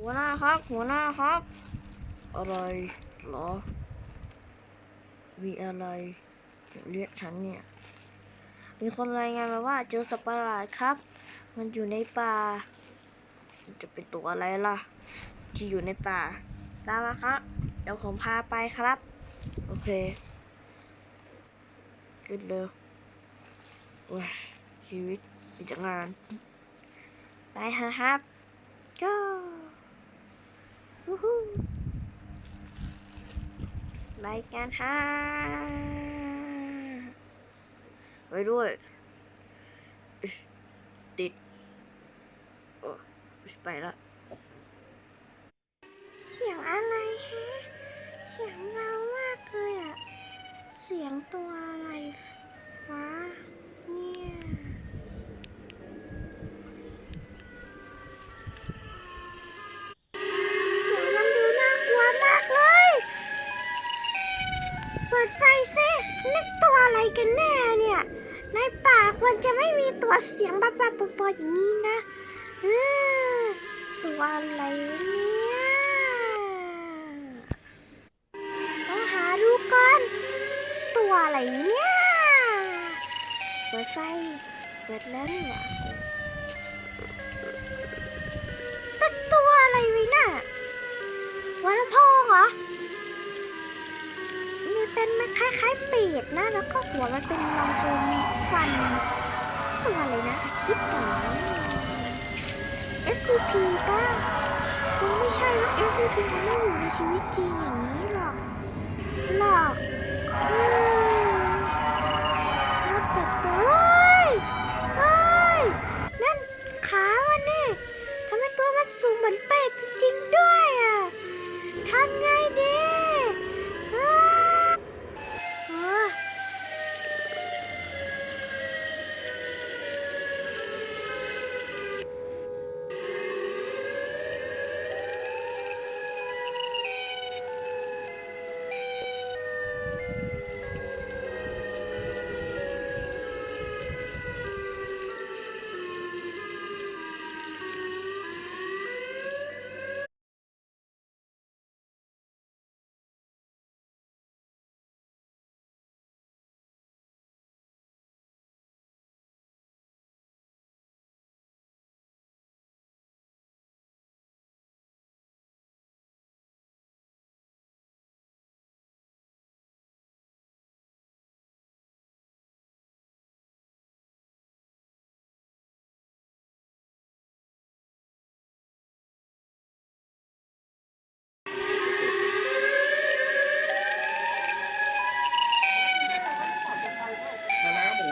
หัวหน้าครับ หัวหน้าครับ อะไรเหรอ มีอะไรเรียกฉันเนี่ย มีคนรายงานมาว่าเจอสัตว์ประหลาดครับ มันอยู่ในป่า จะเป็นตัวอะไรล่ะ ที่อยู่ในป่า ตามมาครับ เดี๋ยวผมพาไปครับ โอเคขึ้นเลยโอ้ยชีวิตมีจากงาน ไปเถอะครับก็วู้ฮู้ ไปกันฮะไปด้วย ติดโอ้ยไปละเสียงอะไรฮะ เสียงเบามากเลยอะเสียงตัวอะไรฟ ปิดไฟซินี่ตัวอะไรกันแน่เนี่ย ในป่าควรจะไม่มีตัวเสียงบ้าๆบอๆอย่างนี้นะเออตัวอะไรเนี่ย ต้องหาดูก่อนตัวอะไรเนี่ย เปิดไฟ เปิดแล้วนี่หว่า เป็นมันคล้ายๆเป็ดนะ แล้วก็หัวมันเป็นลำโพงมีฟัน ตัวอะไรนะคิดก่อน SCP ป้าคงไม่ใช่ว่า SCP คงไม่อยู่ในชีวิตจริงอย่างนี้หรอก หรอกอืมว่าแต่ตัวเฮ้ยเฮ้ยนั่นขามันนี่ทำไมตัวมันสูงเหมือนเป็ดจริงๆด้วยอะทำไงดี